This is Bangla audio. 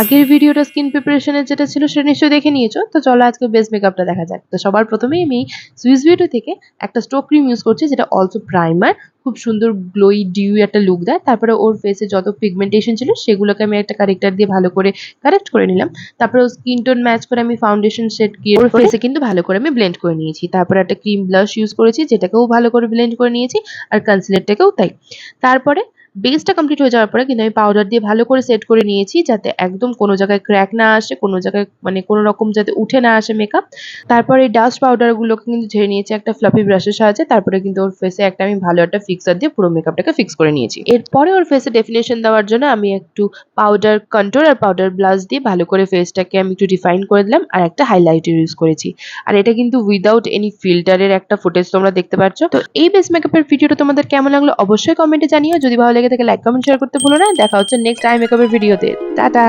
আগের ভিডিওটা স্কিন প্রিপারেশনের যেটা ছিল সেটা নিশ্চয়ই দেখে নিয়েছো। তো চলো আজকে বেস মেকআপটা দেখা যাক। তো সবার প্রথমেই আমি সুইস বিউটি থেকে একটা স্টোক ক্রিম ইউজ করছি যেটা অলসো প্রাইমার খুব সুন্দর গ্লোই ডিউ একটা লুক দেয়। তারপরে ওর ফেসে যত পিগমেন্টেশন ছিল সেগুলোকে আমি একটা কারেক্টার দিয়ে ভালো করে কারেক্ট করে নিলাম। তারপরে ওর স্কিন টোন ম্যাচ করে আমি ফাউন্ডেশন সেট গিয়ে ওর ফেসে কিন্তু ভালো করে আমি ব্লেন্ড করে নিয়েছি। তারপরে একটা ক্রিম ব্লাশ ইউজ করেছি যেটাকেও ভালো করে ব্লেন্ড করে নিয়েছি আর কনসিলারটাকেও তাই। তারপরে বেসটা কমপ্লিট হয়ে যাওয়ার পরে কিন্তু আমি পাউডার দিয়ে ভালো করে সেট করে নিয়েছি যাতে একদম কোনো জায়গায় ক্র্যাক না আসে, কোনো জায়গায় মানে কোনো রকম যাতে উঠে না আসে মেকআপ তারপরে এই ডাস্ট পাউডারগুলোকে কিন্তু ঝেড়ে নিয়েছি একটা ফ্লাফি ব্রাশের সাহায্যে, তারপরে কিন্তু ওর ফেসে একটা আমি ভালো একটা ফিক্সার দিয়ে পুরো মেকআপটাকে ফিক্স করে নিয়েছি। এরপরে ওর ফেসে ডেফিনেশন দেওয়ার জন্য আমি একটু পাউডার কন্ট্রোল আর পাউডার ব্লাশ দিয়ে ভালো করে ফেসটাকে আমি একটু ডিফাইন করে দিলাম আর একটা হাইলাইটার ইউজ করেছি। আর এটা কিন্তু উইদাউট এনি ফিল্টারের একটা ফুটেজ তোমরা দেখতে পাচ্ছ। তো এই বেস মেকআপের ভিডিওটা তোমাদের কেমন লাগল অবশ্যই কমেন্টে জানিও। যদি ভালো লেগে থাকে লাইক কমেন্ট শেয়ার করতে ভুলো না। দেখা হচ্ছে নেক্সট টাইম মেকআপের ভিডিওতে টাটা।